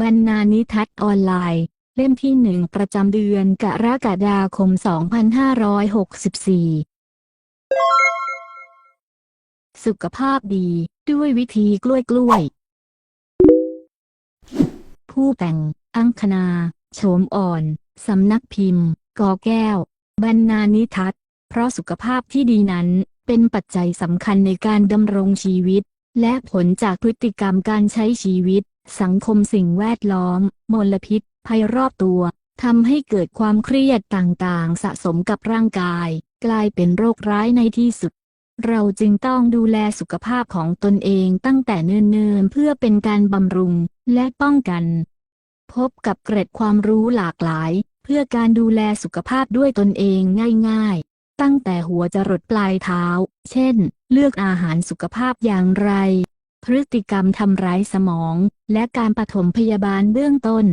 บรรณานิทัศน์ออนไลน์ เล่มที่หนึ่งประจำเดือนกรกฎาคม 2564 สุขภาพดีด้วยวิธีกล้วยกล้วยๆผู้แต่ง อังคณา โฉมอ่อน สำนักพิมพ์ กอแก้ว บรรณานิทัศน์ เพราะสุขภาพที่ดีนั้นเป็นปัจจัยสำคัญในการดำรงชีวิต และผลจากพฤติกรรมการใช้ชีวิต สังคมสิ่งแวดล้อม มลพิษ ภัยรอบตัวทำให้เกิดความเครียดต่างๆ สะสมกับร่างกาย กลายเป็นโรคร้ายในที่สุด เราจึงต้องดูแลสุขภาพของตนเองตั้งแต่เนิ่นๆ เพื่อเป็นการบำรุงและป้องกัน พบกับเกร็ดความรู้หลากหลาย เพื่อการดูแลสุขภาพด้วยตนเองง่าย ๆ ตั้งแต่หัวจรดปลายเท้า เช่น เลือกอาหารสุขภาพอย่างไร พฤติกรรมทำร้ายสมอง และการปฐมพยาบาลเบื้องต้น